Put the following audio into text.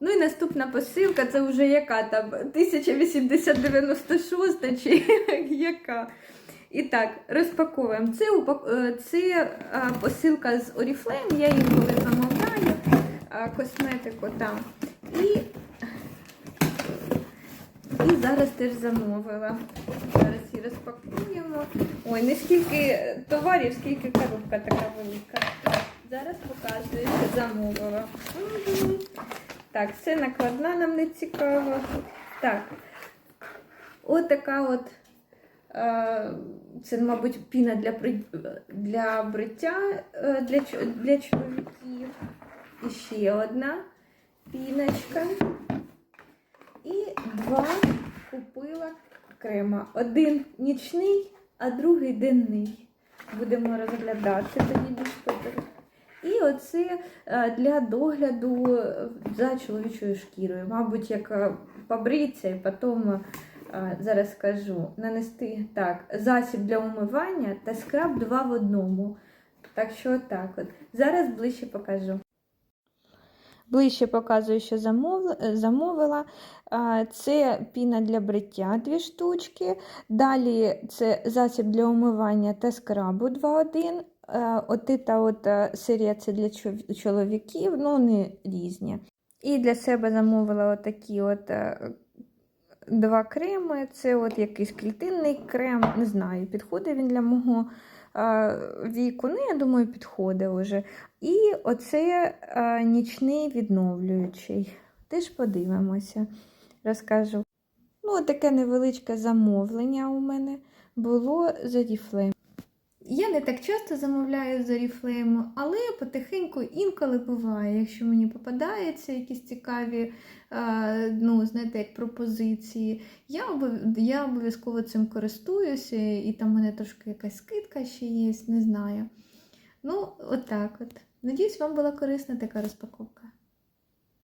Ну і наступна посилка, це вже яка там 1896 чи яка. І так, розпаковуємо. Це, упак... е, це а, посилка з Oriflame, я її коли замовляю, а, косметику там. І, і зараз теж замовила. Зараз її розпакуємо. Ой, не скільки товарів, скільки коробка така велика. Зараз показую, що замовила. Мгм. Так, це накладна нам не цікаво. Так. От така от. е, Це, мабуть, піна для, для бриття е, для, для чоловіків. І ще одна піночка. І два купила крема. Один нічний, а другий денний. Будемо розглядати тоді більш подробно. І оце е, для догляду е, за чоловічою шкірою. Мабуть, як е, побриться і потім, зараз скажу, нанести так, засіб для умивання та скраб два в одному. Так що так от. Зараз ближче покажу. Ближче показую, що замовила. Це піна для бриття дві штучки. Далі це засіб для умивання та скрабу 2-1. Оти та от е, серія це для чоловіків, ну вони різні. І для себе замовила отакі от е, два креми. Це от якийсь клітинний крем, не знаю, підходить він для мого віку. Ну, я думаю, підходить уже. І оце нічний відновлюючий. Теж подивимося, розкажу. Ну, таке невеличке замовлення у мене було за Oriflame. Я не так часто замовляю з Oriflame, але потихеньку інколи буває, якщо мені попадаються якісь цікаві, е, ну, знаєте, як пропозиції. Я, обов- я обов'язково цим користуюся, і там в мене трошки якась скидка ще є, не знаю. Ну, отак от. Надіюсь, вам була корисна така розпаковка.